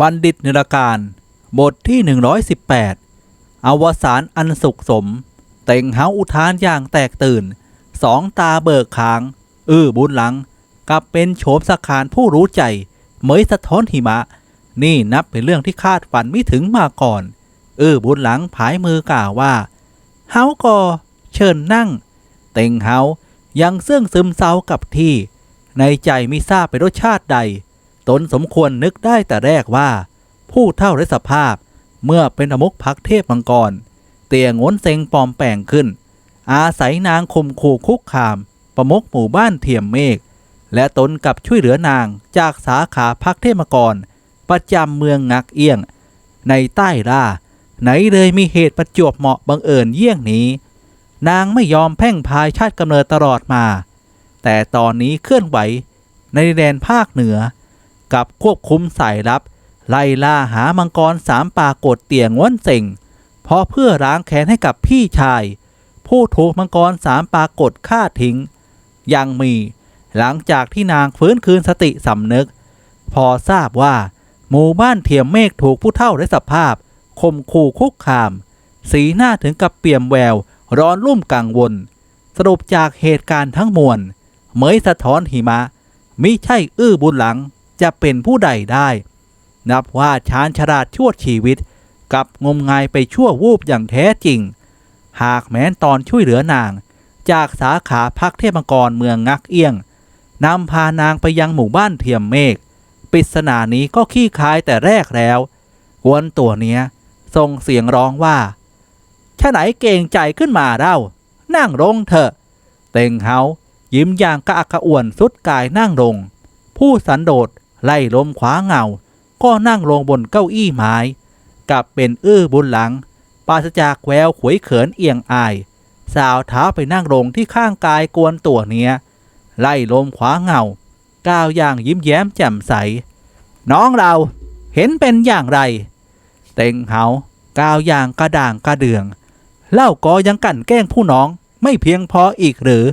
บัณฑิตนิรการ บทที่ 118 อวสานอันสุขสม เต่งเฮาอุทานอย่างแตกตื่น สองตาเบิกขาง อื้อบุญหลัง กลับเป็นโฉมสกานผู้รู้ใจเหมยสะท้อนหิมะ นี่นับเป็นเรื่องที่คาดฝันไม่ถึงมาก่อน อื้อบุญหลังผายมือกล่าวว่า เฮาก็เชิญนั่ง เต็งเฮายังเสื่องซึมเศร้ากับที่ ในใจไม่ทราบเป็นรสชาติใด ตนสมควรนึกได้แต่แรกว่า ผู้เท่าไรสภาพ เมื่อเป็นอมุกพักเทพมังกร เตียงวนเซงปลอมแปลงขึ้น อาศัยนางคมขู่คุกคาม ประมกหมู่บ้านเทียมเมฆและตนกับช่วยเหลือนางจากสาขาพักเทพมังกร ประจำเมืองงักเอี้ยง ในใต้ล่าไหนเลยมีเหตุประจวบเหมาะบังเอิญเยี่ยงนี้ นางไม่ยอมแพ่งพายชาติกำเนิดตลอดมา แต่ตอนนี้เคลื่อนไหวในแดนภาคเหนือ กับควบคุมสายลับ ไล่ล่าหามังกรสามปากฏเตียงง้นเส่งเพราะเพื่อล้างแค้นให้กับพี่ชาย ผู้ถูกมังกรสามปากฏฆ่าทิ้ง ยังมีหลังจากที่นางฟื้นคืนสติสำนึก พอทราบว่า หมู่บ้านเทียมเมฆถูกผู้เท่าได้สภาพคมขู่คุกคาม สีหน้าถึงกับเปี่ยมแวว ร้อนรุ่มกังวล สรุปจากเหตุการณ์ทั้งมวล เหมยสะท้อนหิมะ มิใช่อื้อบุญหลัง จะเป็นผู้ใดได้ นับว่าชานฉลาดชั่วชีวิต กับงมงายไปชั่ววูบอย่างแท้จริง หากแม้นตอนช่วยเหลือนาง จากสาขาพักเทพมังกรเมืองงักเอี้ยงนำพานางไปยังหมู่บ้านเทียมเมฆปริศนานี้ก็ขี้คายแต่แรกแล้วกวนตัวเนี้ยส่งเสียงร้องว่าชะไหนเก่งใจขึ้นมาเล่า นั่งลงเถอะ เต็งเฮายิ้มอย่างกระอักกระอ่วนสุดกายนั่งลง ผู้สันโดษ ไล่ลมขวาเงา ก็นั่งลงบนเก้าอี้ไม้กลับเป็นอื้อบุญหลัง ปราศจากแววขวยเขินเอียงอาย สาวเท้าไปนั่งลงที่ข้างกายกวนตัวเนี้ย ไล่ลมขวาเงา ก้าวอย่างยิ้มแย้มแจ่มใส น้องเราเห็นเป็นอย่างไร เต็งเฮาก้าวอย่างกระด่างกระเดือง เล่าก็ยังกั่นแกล้งผู้น้องไม่เพียงพออีกหรือ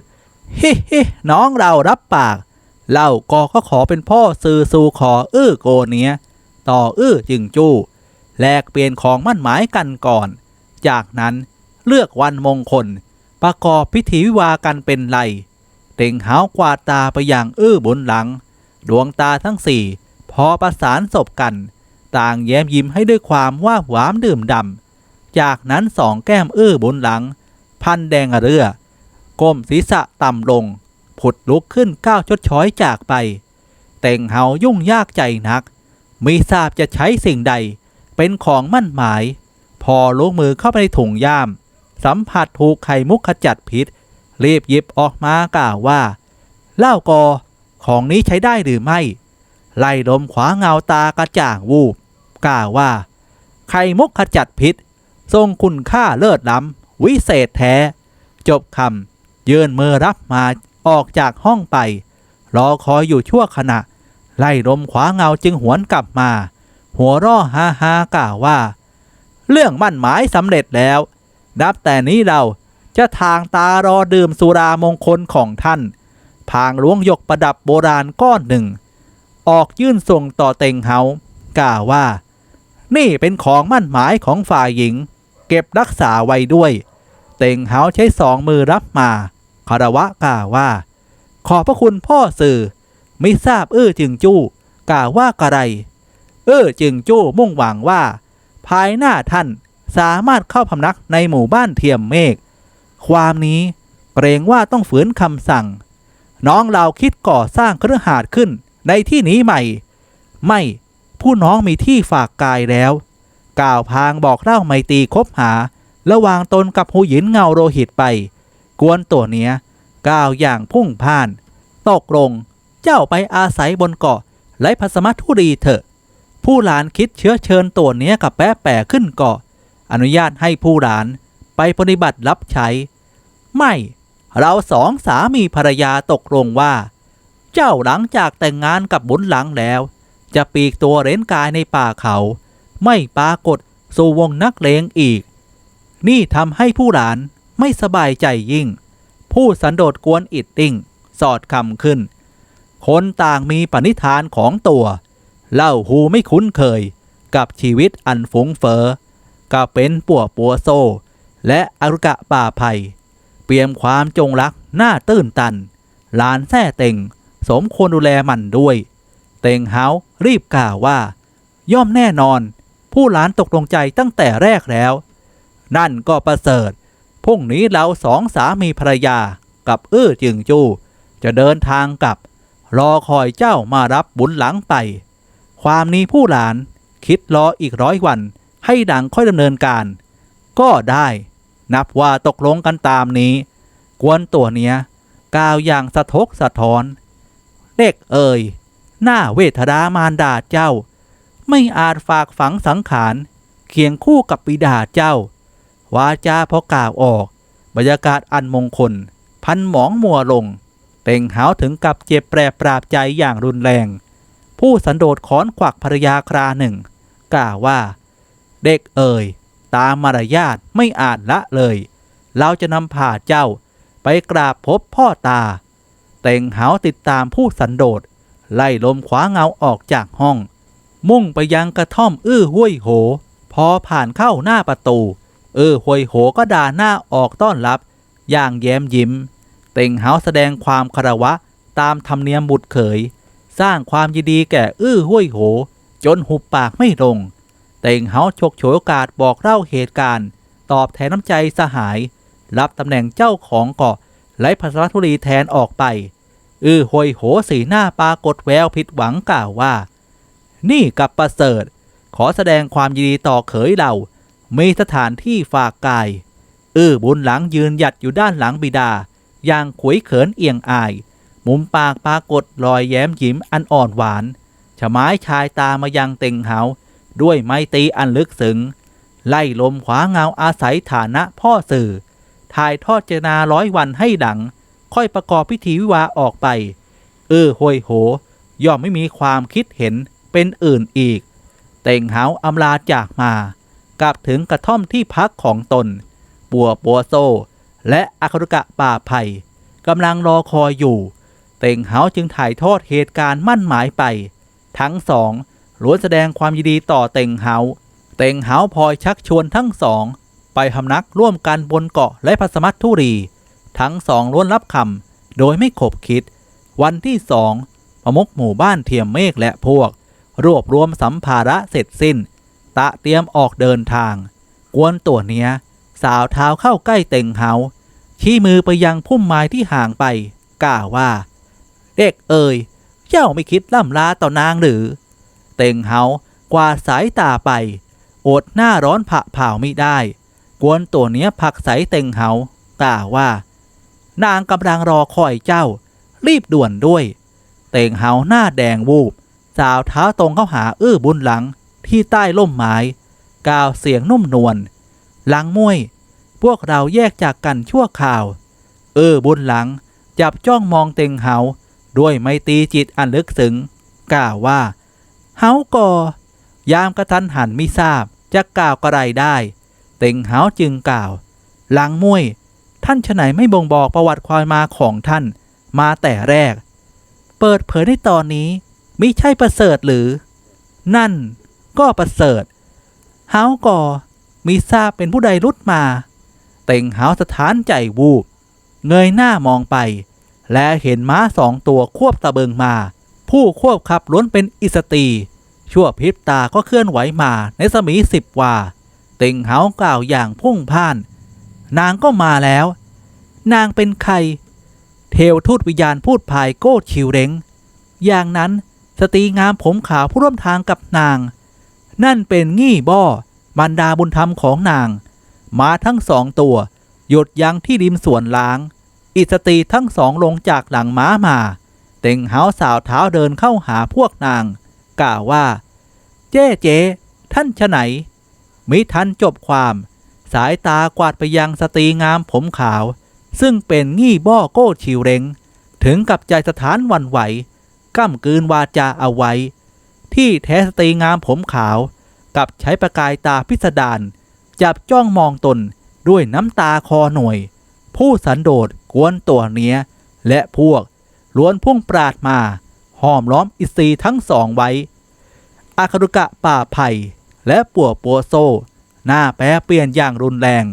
เฮิฮิน้องเรารับปาก เล่าก็ก็ขอเป็นพ่อซื้อสู่ขออื้อโกเนี้ยต่ออื้อจึงจู้แลกเปลี่ยนของมั่นหมายกันก่อน จากนั้นเลือกวันมงคล ประกอบพิธีวิวากันเป็นไรเต่งหาวกวาดตาไปอย่างอื้อบนหลัง ดวงตาทั้งสี่พอประสานศพกัน ต่างแย้มยิ้มให้ด้วยความว่าหวามดื่มดำจากนั้นสองแก้มอื้อบนหลัง พันแดงเรือก้มศีรษะต่ำลง ผุดลุกขึ้นก้าวชดช้อยจากไปเต่งเฮายุ่งยากใจนัก ไม่ทราบจะใช้สิ่งใด เป็นของมั่นหมาย พอลงมือเข้าไปในถุงย่าม สัมผัสถูกไข่มุกขจัดพิษ รีบหยิบออกมากล่าวว่า เล่ากอของนี้ใช้ได้หรือไม่ ไล่ลมขวาเงาตากระจ่างวูบกล่าวว่า ไข่มุกขจัดพิษ ทรงคุณค่าเลิศล้ำวิเศษแท้ จบคำยื่นมือรับมา ออกจากห้องไป รอคอยอยู่ชั่วขณะ ไล่ลมขวาเงาจึงหวนกลับมา หัวร่อฮาฮากล่าวว่า เรื่องมั่นหมายสำเร็จแล้วนับแต่นี้เราจะทางตารอดื่มสุรามงคลของท่าน พางหลวงยกประดับโบราณก้อนหนึ่ง ออกยื่นส่งต่อเต็งเฮากล่าวว่า นี่เป็นของมั่นหมายของฝ่ายหญิง เก็บรักษาไว้ด้วย เต็งเฮาใช้สองมือรับมา คารวะกล่าวว่า ขอพระคุณพ่อสื่อ ไม่ทราบเอื้อจึงจู้กล่าวว่ากระไร เอื้อจึงจู้มุ่งหวังว่า ภายหน้าท่านสามารถเข้าพำนักในหมู่บ้านเทียมเมฆ ความนี้เกรงว่าต้องฝืนคำสั่ง น้องเราคิดก่อสร้างเครือหาดขึ้นในที่นี้ใหม่ ไม่ผู้น้องมีที่ฝากกายแล้ว กล่าวพางบอกเล่าไมตีคบหา ระหว่างตนกับหูหยินเงาโรหิตไป กวนตัวเนี้ยก้าวอย่างพุ่งพ่าน ตกลงเจ้าไปอาศัยบนเกาะไร้พัสมัทุรีเถอะ ผู้หลานคิดเชื้อเชิญตัวเนี้ยกับแป๊ะแปะขึ้นเกาะ อนุญาตให้ผู้หลานไปปฏิบัติรับใช้ ไม่เราสองสามีภรรยาตกลงว่า เจ้าหลังจากแต่งงานกับบุญหลังแล้ว จะปีกตัวเร้นกายในป่าเขา ไม่ปรากฏสู่วงนักเลงอีก นี่ทำให้ผู้หลาน ไม่สบายใจยิ่ง ผู้สันโดษกวนอิดติ้ง สอดคำขึ้น คนต่างมีปณิธานของตัว เล่าหูไม่คุ้นเคย กับชีวิตอันฟุ้งเฟอ้อกับเป็นปัวปัวโซ และอรุกะป่าไผ่เปี่ยมความจงรักหน้าตื้นตัน หลานแท้เต็งสมควรดูแลมันด้วย เต็งเฮารีบกล่าวว่า ย่อมแน่นอน ผู้หลานตกลงใจตั้งแต่แรกแล้ว นั่นก็ประเสริฐ พรุ่งนี้เราสองสามีภรรยากับอื้อจึงจู จะเดินทางกลับ รอคอยเจ้ามารับบุญหลังไป ความนี้ผู้หลานคิดรออีกร้อยวันให้ดังค่อยดำเนินการ ก็ได้ นับว่าตกลงกันตามนี้ กวนตัวเนี้ยกล่าวอย่างสะทกสะท้อน เด็กเอ่ยหน้าเวทดามารดาเจ้า ไม่อาจฝากฝังสังขารเคียงคู่กับบิดาเจ้า วาจาพอกล่าวออก บรรยากาศอันมงคล พันหมองมัวลงเต่งหาวถึงกับเจ็บแปรปราบใจอย่างรุนแรง ผู้สันโดษค้อนขวักภรรยาคราหนึ่ง กล่าวว่า เด็กเอ่ย ตามมารยาทไม่อาจละเลย เราจะนำผ่าเจ้าไปกราบพบพ่อตา เต่งหาวติดตามผู้สันโดษ ไล่ลมขวาเงาออกจากห้อง มุ่งไปยังกระท่อมอื้อห้วยโห พอผ่านเข้าหน้าประตู เออห้วยโหก็ด่าหน้าออกต้อนรับ อย่างแย้มยิ้ม เต่งเฮาแสดงความคารวะตามธรรมเนียมบุตรเขย สร้างความยินดีแก่อื้อห้วยโห จนหุบปากไม่ลง เต่งเฮาฉกฉวยโอกาสบอกเล่าเหตุการณ์ ตอบแทนน้ำใจสหาย รับตำแหน่งเจ้าของเกาะไล่พัสธุรีแทนออกไป อื้อห้วยโหสีหน้าปรากฏแววผิดหวังกล่าวว่า นี่กับประเสริฐ ขอแสดงความยินดีต่อเขยเรา มีสถานที่ฝากกายเออบุญหลังยืนหยัดอยู่ด้านหลังบิดา อย่างขวยเขินเอียงอาย มุมปากปรากฏรอยแย้มยิ้มอันอ่อนหวานฉมายชายตามายังเต็งเหาด้วยไมตีอันลึกซึ้งไล่ลมขวาเงาอาศัยฐานะพ่อสื่อ ถ่ายทอดเจนาร้อยวันให้ดัง ค่อยประกอบพิธีวิวาออกไป เออโหยโห ย่อมไม่มีความคิดเห็นเป็นอื่นอีก เต่งเหาอำลาจากมา กลับถึงกระท่อมที่พักของตน ปัวปัวโซ และอาคารุกะป่าไผ่กำลังรอคอยอยู่ เต่งเหาจึงถ่ายทอดเหตุการณ์มั่นหมายไป ทั้งสองล้วนแสดงความยินดีต่อเต่งเหาเต่งเหาพลอยชักชวนทั้งสอง ไปพำนักร่วมกันบนเกาะและพัสมัตทุรี ทั้งสองล้วนรับคำโดยไม่ขบคิด วันที่สองประมุกหมู่บ้านเทียมเมฆและพวก รวบรวมสัมภาระเสร็จสิ้น ตะเตรียมออกเดินทาง กวนตัวเนี้ย สาวเท้าเข้าใกล้เต่งเหาชี้มือไปยังพุ่มไม้ที่ห่างไปกล่าวว่า เด็กเอ่ยเจ้าไม่คิดล่ำลาต่อนางหรือ เต่งเหากวาดสายตาไป อดหน้าร้อนผะเผาไม่ได้ กวนตัวเนี้ยผักใสเต่งเหากล่าวว่า นางกำลังรอคอยเจ้า รีบด่วนด้วย เต่งเหาหน้าแดงวูบ สาวเท้าตรงเข้าหาอื้อบุญหลัง ที่ใต้ล่มไม้กล่าวเสียงนุ่มนวลหลังมวยพวกเราแยกจากกันชั่วข่าว เออบุญหลังจับจ้องมองเต็งเหาด้วยไมตีจิตอันลึกซึ้งกล่าวว่าเฮาก่อยามกระทันหันไม่ทราบจะกล่าวกระไรได้ เต็งเหาจึงกล่าว หลังมวยท่านฉไหนไม่บ่งบอกประวัติความมาของท่าน มาแต่แรก เปิดเผยในตอนนี้มิใช่ประเสริฐหรือ นั่น ก็ประเสริฐเฮาก่อมีทราบเป็นผู้ใดรุดมา เต่งเฮาสถานใจวูบ เงยหน้ามองไป และเห็นม้าสองตัวควบตะเบิงมา ผู้ควบขับล้วนเป็นอิสตี ชั่วพริบตาก็เคลื่อนไหวมาในสมีสิบวา เต่งเฮากล่าวอย่างพุ่งพ่าน นางก็มาแล้ว นางเป็นใคร เทวทูตวิญญาณพูดภายโก้ชิวเร้ง อย่างนั้นสตรีงามผมขาวผู้ร่วมทางกับนาง นั่นเป็นงี้บ่อบรรดาบุญธรรมของนางม้าทั้งสองตัว หยุดยั้งที่ริมสวนล้าง อิสตีทั้งสองลงจากหลังม้ามา เต่งเฮาสาวเท้าเดินเข้าหาพวกนาง กล่าวว่า เจ๊เจ๊ท่านฉไหน มิทันจบความ สายตากวาดไปยังสตรีงามผมขาว ซึ่งเป็นงี้บ้อโก้ชิวเรงถึงกับใจสถานวันไหวก้ำกืนวาจาเอาไว้ ที่แท้สตรีงามผมขาว กับใช้ประกายตาพิสดารจับจ้องมองตนด้วยน้ำตาคอหน่วย ผู้สันโดษกวนตัวเนี้ย และพวกล้วนพุ่งปราดมา ห้อมล้อมอิสรีทั้งสองไว้ อาคารุกะป่าไผ่และปัวปัวโซ หน้าแปรเปลี่ยนอย่างรุนแรง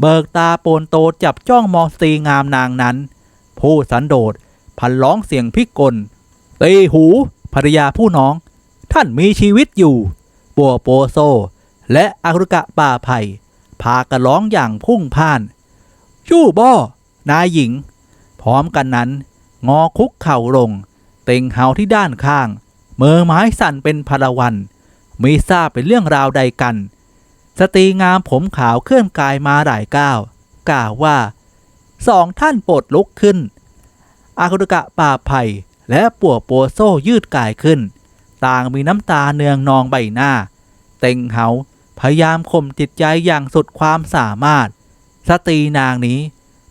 เบิกตาโปนโตจับจ้องมองสตรีงามนางนั้น ผู้สันโดษพันร้องเสียงพิกลตีหูภรรยาผู้น้อง ท่านมีชีวิตอยู่ ปัวโปโซ และอารุกะป่าไผ่พากันร้องอย่างพุ่งพ่าน ชู่บ่นายหญิง พร้อมกันนั้น งอคุกเข่าลง เต็งเฮาที่ด้านข้าง เมือไม้สั่นเป็นพลวันม่ทราบเป็นเรื่องราวใดกัน สตรีงามผมขาวเคลื่อนกายมาหลายก้าวกล่าวว่าสองท่านโปรดลุกขึ้น อาคุตกะป่าไผ่และปัวโปโซยืดกายขึ้น ต่างมีน้ำตาเนืองนองใบหน้า เต็งเฮาพยายามข่มจิตใจอย่างสุดความสามารถ สตรีนางนี้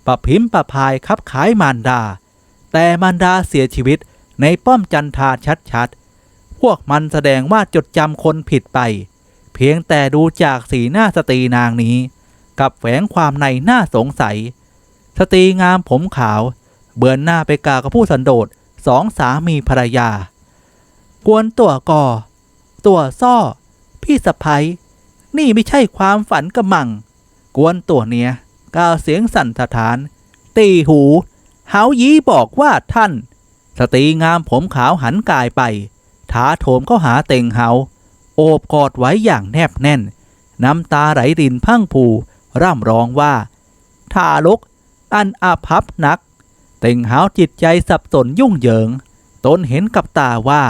ประพิมพ์ประพายคับขายมารดา แต่มารดาเสียชีวิตในป้อมจันทาชัดๆ พวกมันแสดงว่าจดจำคนผิดไป เพียงแต่ดูจากสีหน้าสตรีนางนี้ กับแฝงความในหน่าสงสัย สตรีงามผมขาว เบือนหน้าไปกากับผู้สันโดษสองสามีภรรยา กวนตัวก่อ ตัวซ่อ พี่สะพ้ยนี่ไม่ใช่ความฝันกระมัง กวนตัวเนี้ยกล่าวเสียงสั่นสะท้าน ตีหูเฮายี้บอกว่าท่าน สตรีงามผมขาวหันกายไปท้าโถมเข้าหาเต็งเฮาโอบกอดไว้อย่างแนบแน่น น้ำตาไหลรินพังผูร่ำร้องว่า ทารกอันอาภัพนัก เต็งเฮาจิตใจสับสนยุ่งเหยิง ตนเห็นกับตาว่า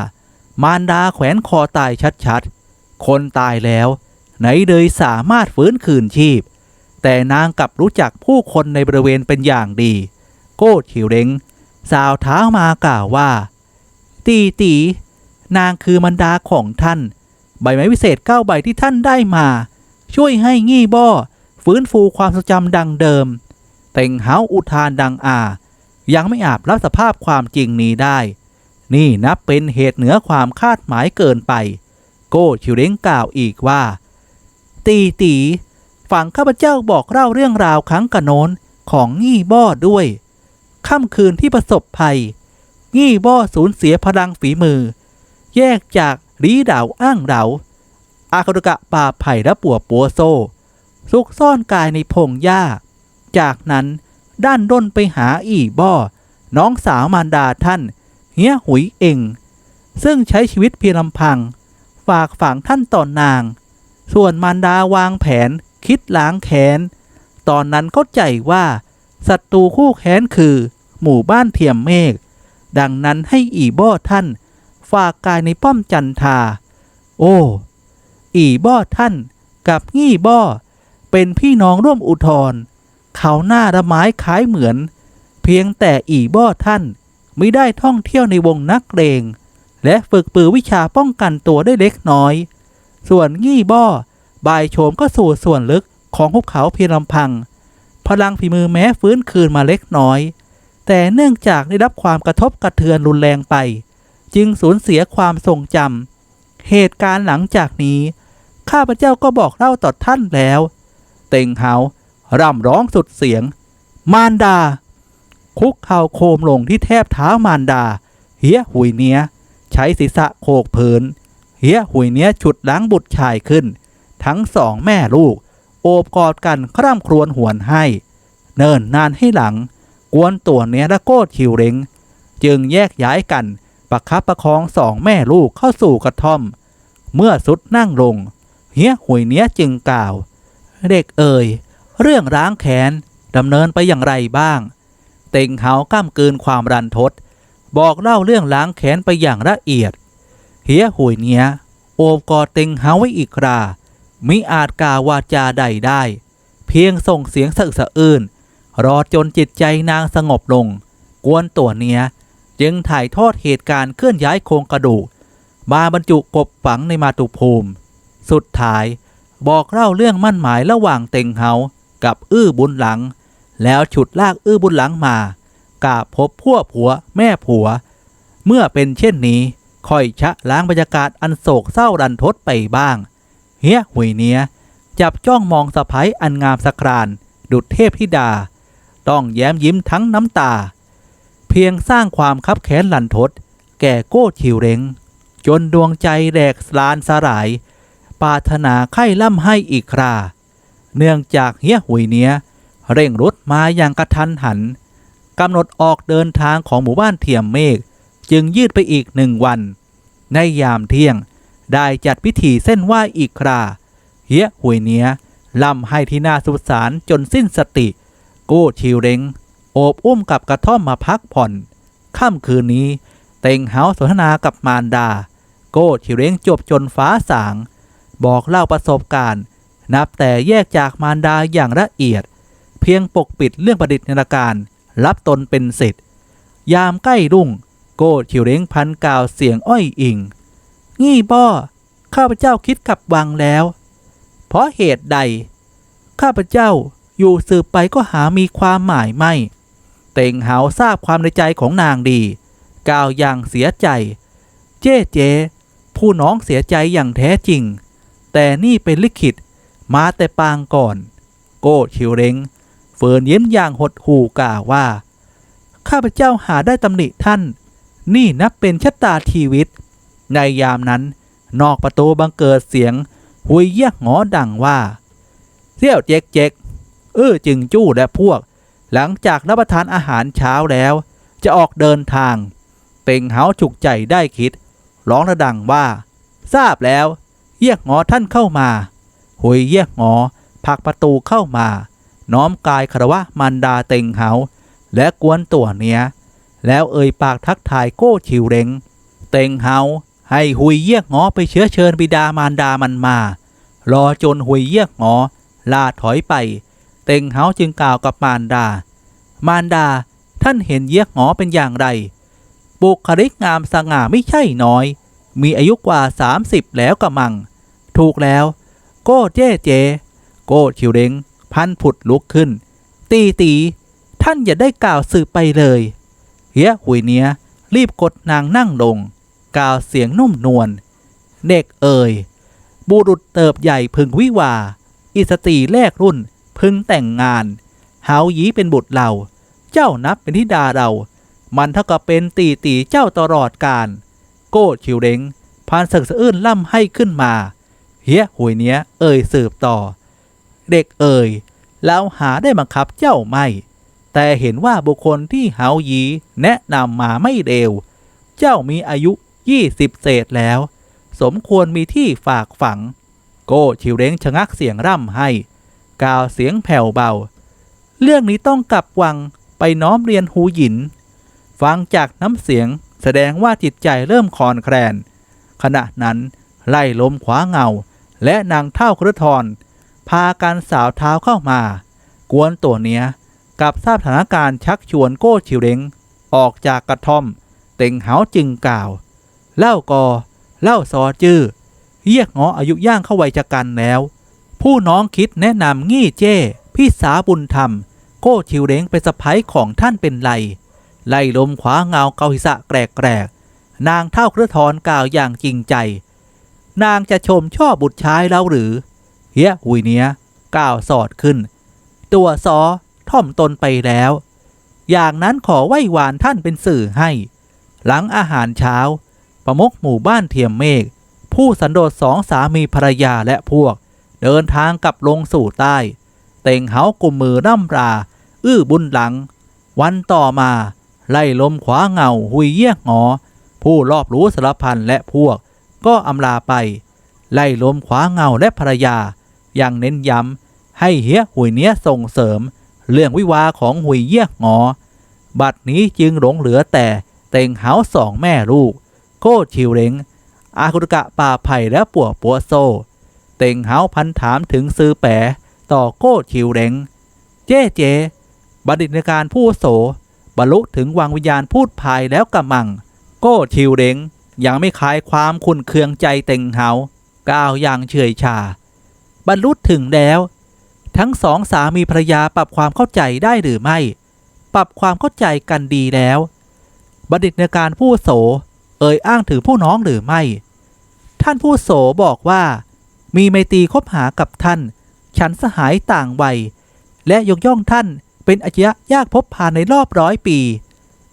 มารดาแขวนคอตายชัดๆ คนตายแล้ว ไหนเลยสามารถฟื้นคืนชีพ แต่นางกลับรู้จักผู้คนในบริเวณเป็นอย่างดี โก้ฉิวเร็งสาวเท้ามากล่าวว่า ตีตี นางคือมารดาของท่าน ใบไม้วิเศษเก้าใบที่ท่านได้มา ช่วยให้งี่บ้อฟื้นฟูความทรงจำดังเดิม เต่งเฮาอุทานดังอา ยังไม่อาจรับสภาพความจริงนี้ได้ นี่นับเป็นเหตุเหนือความคาดหมายเกินไป โก้ชิวเล้งกล่าวอีกว่า ตีตีฝั่งข้าพเจ้าบอกเล่าเรื่องราวครั้งกระโน้นของงี่บ้อด้วยค่ำคืนที่ประสบภัย งี่บ้อสูญเสียพลังฝีมือ แยกจากรีดาวอ้างเหลาอาคารุกะป่าไผ่และปัวปัวโซซุกซ่อนกายในพงหญ้า จากนั้นด้านด้นไปหาอีบ้อ น้องสาวมารดาท่าน เฮียหุยเองซึ่งใช้ชีวิตเพียงลำพัง ฝากฝังท่านต่อนนาง ส่วนมารดาวางแผนคิดล้างแค้น ตอนนั้นเข้าใจว่าศัตรูคู่แค้นคือ หมู่บ้านเทียมเมฆ ดังนั้นให้อีบ้อท่าน ฝากกายในป้อมจันทา โอ้ อีบ้อท่านกับงี้บ้อ เป็นพี่น้องร่วมอุทธรเขาหน้าละไม้คล้ายเหมือน เพียงแต่อีบ้อท่าน ม่ได้ท่องเที่ยวในวงนักเลงและฝึกปือวิชาป้องกันตัวได้เล็กน้อย ส่วนงี้บ้อบายโฉมก็สู่ส่วนลึกของภูเขาเพียงลำพัง พลังฝีมือแม้ฟื้นคืนมาเล็กน้อย แต่เนื่องจากได้รับความกระทบกระเทือนรุนแรงไป จึงสูญเสียความทรงจำเหตุการณ์หลังจากนี้ ข้าพเจ้าก็บอกเล่าต่อท่านแล้ว เต็งเฮาร่ำร้องสุดเสียง มารดา คุกเข่าโคมลงที่แทบเท้ามารดา เฮียหุยเนี้ย ใช้ศีรษะโขกเผินเฮียหุยเนี้ยฉุดล้างบุตรชายขึ้น ทั้งสองแม่ลูก โอบกอดกันคร่ำครวญหวนให้ เนิ่นนานให้หลัง กวนตัวเนี้ยและโกดคิวเร็ง จึงแยกย้ายกันประคับประคองสองแม่ลูกเข้าสู่กระท่อม เมื่อสุดนั่งลง เฮียหุยเนี้ยจึงกล่าว เด็กเอ่ยเรื่องร้างแขนดำเนินไปอย่างไรบ้าง เต็งเฮาก้ามเกืนความรันทด บอกเล่าเรื่องล้างแขนไปอย่างละเอียด เฮียหุยเนี้ยโอบกอดเต็งเฮาไว้อีกครามิอาจกล่าววาจาใดได้ เพียงส่งเสียงสะอึกสะอื้นรอจนจิตใจนางสงบลง กวนตัวเนี้ย จึงถ่ายทอดเหตุการณ์เคลื่อนย้ายโครงกระดูกมาบรรจุกบฝังในมาตุภูมิ สุดท้ายบอกเล่าเรื่องมั่นหมายระหว่างเต็งเฮากับอื้อบุญหลัง แล้วฉุดลากอื้อบุญหลังมากาพบพวกผัวแม่ผัว เมื่อเป็นเช่นนี้ค่อยชะล้างบรรยากาศอันโศกเศร้ารันทดไปบ้าง เฮียหุยเนี้ย จับจ้องมองสะพ้ยอันงามสกรานดุจเทพธิดา ต้องแย้มยิ้มทั้งน้ำตา เพียงสร้างความคับแค้นลันทด แก่โก้ชิวเรงจนดวงใจแหลกสลานสลายปราถนาไข้ล่ำให้อีกครา เนื่องจากเฮียหุยเนี้ย เร่งรถมาอย่างกระทันหันกำหนดออกเดินทางของหมู่บ้านเทียมเมฆจึงยืดไปอีกหนึ่งวัน ในยามเที่ยงได้จัดพิธีเส้นไหว้อีกคราเฮียหุยเนี้ยล่ำให้ที่นาสุสานจนสิ้นสติโก้ชิวเร็งโอบอุ้มกับกระท่อมมาพักผ่อน ค่ำคืนนี้ เต็งเฮาสนทนากับมารดา โก้ชิวเร็งจบจนฟ้าสาง บอกเล่าประสบการณ์ นับแต่แยกจากมารดาอย่างละเอียด พียงปกปิดเรื่องประดิษฐ์นาการ รับตนเป็นสิทธิ์ ยามใกล้รุ่ง โก้ชิวเร็งพันกล่าวเสียงอ้อยอิง งี้บ่อข้าพเจ้าคิดกลับวังแล้ว เพราะเหตุใด ข้าพเจ้าอยู่สืบไปก็หามีความหมายไม่ เต่งหาทราบความในใจของนางดีกล่าวอย่างเสียใจ เจ๊เจผู้น้องเสียใจอย่างแท้จริง แต่นี่เป็นลิขิตมาแต่ปางก่อน โก้ชิวเร็ง ฟินยิ้มอย่างหดหู่กล่าวว่า ข้าพเจ้าหาได้ตำหนิท่าน นี่นับเป็นชะตาชีวิต ในยามนั้น นอกประตูบังเกิดเสียง หุยเยี่ยหอดังว่าเสี่ยวเจ๊กเจ๊กเออจึงจู้และพวก หลังจากรับประทานอาหารเช้าแล้ว จะออกเดินทางเต็งเฮาฉุกใจได้คิด ร้องระดังว่า ทราบแล้ว เยี่ยหอท่านเข้ามา หุยเยี่ยหอผลักประตูเข้ามา น้อมกายคารวะมันดาเต็งเฮาและกวนตัวเนี้ย แล้วเอ่ยปากทักทายโก้ชิวเร็ง เต็งเฮาให้หุยเยี่ยงอไปเชื้อเชิญบิดามารดามันมา รอจนหุยเยี่ยงอลาถอยไป เต็งเฮาจึงกล่าวกับมารดา มารดาท่านเห็นเยี่ยงอเป็นอย่างไร บุคลิกงามสง่าไม่ใช่น้อย มีอายุกว่า 30 แล้วกระมัง ถูกแล้ว โก้เจ๊เจ โก้ชิวเร็ง พันผุดลุกขึ้น ตีตีท่านอย่าได้กล่าวสืบไปเลยเฮียหุยเนี้ย รีบกดนางนั่งลง กล่าวเสียงนุ่มนวลเด็กเอ่ยบุรุษเติบใหญ่พึงวิวา อิสตรีแรกรุ่นพึงแต่งงานเฮายีเป็นบุตรเรา เจ้านับเป็นธิดาเรา มันเท่ากับเป็นตีตีเจ้าตลอดการ โก้ชิวเร็งพานศึกสะอื้นล่ำให้ขึ้นมา เฮียหุยเนี้ย เอ่ยสืบต่อ เด็กเอ่ยแล้วหาได้บังคับเจ้าไม่ แต่เห็นว่าบุคคลที่เฮายีแนะนำมาไม่เร็ว เจ้ามีอายุยี่สิบเศษแล้ว สมควรมีที่ฝากฝัง โก้ชิวเร้งชะงักเสียงร่ำให้กล่าวเสียงแผ่วเบา เรื่องนี้ต้องกลับวังไปน้อมเรียนหูหยิน ฟังจากน้ำเสียงแสดงว่าจิตใจเริ่มคลอนแคลน ขณะนั้นไล่ลมขวาเงา และนางเท่ากระทร พากันสาวเท้าเข้ามา กวนตัวเนี้ยกับทราบสถานการณ์ชักชวนโก้ชิวเร้งออกจากกระท่อม เต็งเหาจึงกล่าว เล่ากอ เล่าซอจื้อเรียกงออายุย่างเข้าวัยชะกันแล้ว ผู้น้องคิดแนะนำงี้เจ้ พี่สาบุญธรรม โก้ชิวเร้งเป็นสะพ้ยของท่านเป็นไร ไล่ลมขวาเงาเกาหิสะแกรกแกรกนางเท่าเครือทอนกล่าวอย่างจริงใจ นางจะชมชอบบุตรชายเราหรือ เฮียหุยเนี้ยกล่าวสอดขึ้น ตัวซอท่อมตนไปแล้ว อย่างนั้นขอไหว้วานท่านเป็นสื่อให้ หลังอาหารเช้า ประมกหมู่บ้านเทียมเมฆผู้สันโดษสองสามีภรรยาและพวก เดินทางกลับลงสู่ใต้ เต่งเหากลุ่มมือร่ำรา อื้อบุญหลัง วันต่อมา ไล่ลมขวาเงาหุยเยี่ยงอผู้รอบรู้สารพันและพวก ก็อำลาไป ไล่ลมขวาเงาและภรรยา ยังเน้นย้ำให้เฮียหุยเนี้ยส่งเสริม เรื่องวิวาของหุยเยี่ยงอ บัดนี้จึงหลงเหลือแต่เต่งเหาสองแม่ลูก โคชิวเร็ง อาคุตกะป่าไผ่และปัวปัวโซ เต่งเหาพันถามถึงซื้อแปะต่อโก้ชิวเร็ง เจ๊เจ บัณฑิตในการผู้โส บรรลุถึงวังวิญญาณพูดภายแล้วกำมัง โก้ชิวเร็งยังไม่คลายความขุนเคืองใจเต่งเหากล่าวอย่างเฉยชา บรรลุถึงแล้ว ทั้งสองสามีภรรยาปรับความเข้าใจได้หรือไม่ ปรับความเข้าใจกันดีแล้ว บัณฑิตในการผู้โส เอ่ยอ้างถึงผู้น้องหรือไม่ ท่านผู้โสบอกว่า มีไมตรีคบหากับท่าน ฉันสหายต่างวัย และยกย่องท่านเป็นอาชญะยากพบผ่านในรอบร้อยปี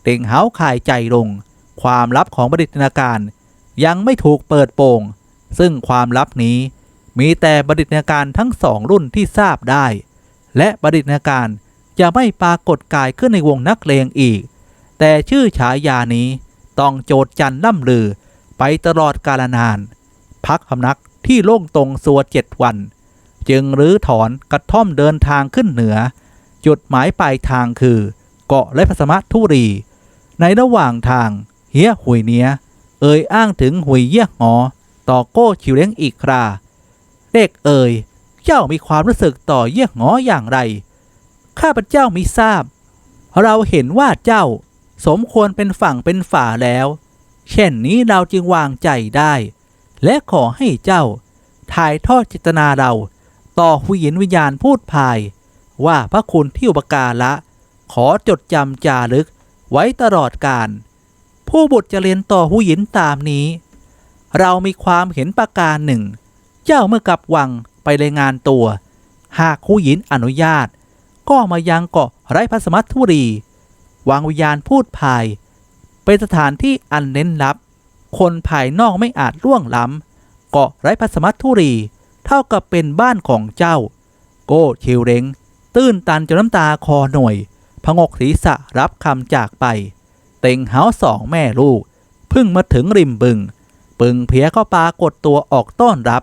เต่งเฮาขายใจลง ความลับของบัณฑิตนาการ ยังไม่ถูกเปิดโปง ซึ่งความลับนี้ มีแต่บดิตนาการทั้งสองรุ่นที่ทราบได้ และบดิตนาการจะไม่ปรากฏกายขึ้นในวงนักเลงอีก แต่ชื่อฉายานี้ต้องโจดจันล่ำลือไปตลอดกาลนาน พักพำนักที่โล่งตรงสัวเจ็ดวัน จึงรื้อถอนกระท่อมเดินทางขึ้นเหนือ จุดหมายปลายทางคือ เกาะและพัสมะทุรี ในระหว่างทางเฮียหุยเนียเอ่ยอ้างถึงหุยเยี่ยหอต่อโก้ชิวเล้งอีกครา เด็กเอ่ยเจ้ามีความรู้สึกต่อเยี่ยหออย่างไร ข้าพเจ้ามิทราบ เราเห็นว่าเจ้าสมควรเป็นฝั่งเป็นฝาแล้ว เช่นนี้เราจึงวางใจได้ และขอให้เจ้า ถ่ายทอดจิตนาเรา ต่อหุยินวิญญาณพูดพาย ว่าพระคุณที่อุปการะ ขอจดจำจารึกไว้ตลอดการ ผู้บุตรจะเรียนต่อหูหยินตามนี้ เรามีความเห็นประการหนึ่ง เจ้าเมื่อกลับวังไปรายงานตัว หากหูหยินอนุญาต ก็มายังเกาะไร้พระสมัตทุรีวังวิญญาณพูดภาย เป็นสถานที่อันเน้นลับ คนภายนอกไม่อาจล่วงล้ำเกาะไร้พระสมัตทุรี เท่ากับเป็นบ้านของเจ้า โก้ชิวเร็งตื้นตันจนน้ำตาคอหน่วยพงกศีรษะรับคำจากไป เต็งเฮาสองแม่ลูกพิ่งมาถึงริมบึง ปึงเพียก็ปรากฏตัวออกต้อนรับ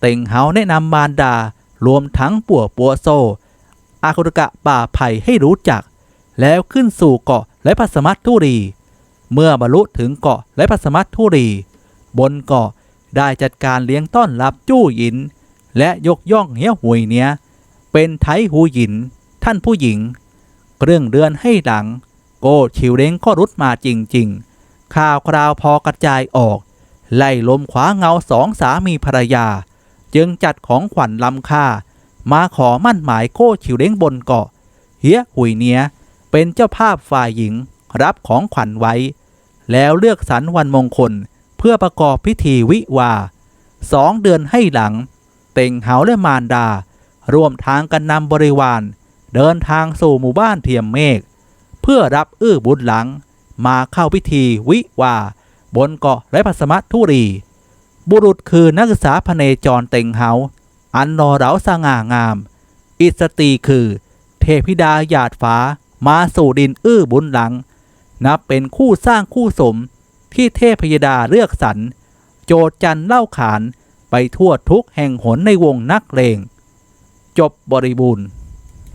เต็งเฮาแนะนำมารดา รวมทั้งปัวปัวโซ อาคุตกะป่าไผ่ให้รู้จัก แล้วขึ้นสู่เกาะและพัสมัตทุรี เมื่อบรรลุถึงเกาะและพัสมัตทุรี บนเกาะได้จัดการเลี้ยงต้อนรับจู้หยิน และยกย่องเฮี้ยหวยเนี้ย เป็นไทหูหยิน ท่านผู้หญิงเรื่องเดือนให้หลัง โกชิวเล้งก็รุดมาจริง ๆ ข่าวคราวพอกระจายออก ไล่ลมขวาเงาสองสามีภรรยา จึงจัดของขวัญล้ำค่า มาขอมั่นหมายโก้ชิวเล้งบนเกาะ เฮียหุยเนียเป็นเจ้าภาพฝ่ายหญิงรับของขวัญไว้ แล้วเลือกสรรวันมงคลเพื่อประกอบพิธีวิวาสองเดือนให้หลัง เต่งเหาและมารดา ร่วมทางกันนำบริวาร เดินทางสู่หมู่บ้านเทียมเมฆเพื่อรับอื้อบุญหลัง มาเข้าพิธีวิวา บนเกาะไรพัสมะทุรี บุรุษคือนักศึกษาพเนจรเต็งเฮา อันนอเราสง่างาม อิสตีคือ เทพิดาหยาดฟ้า มาสู่ดินอื้อบุญหลัง นับเป็นคู่สร้างคู่สมที่เทพยดาเลือกสรร โจดจันเล่าขานไปทั่วทุกแห่งหนในวงนักเลง จบบริบูรณ์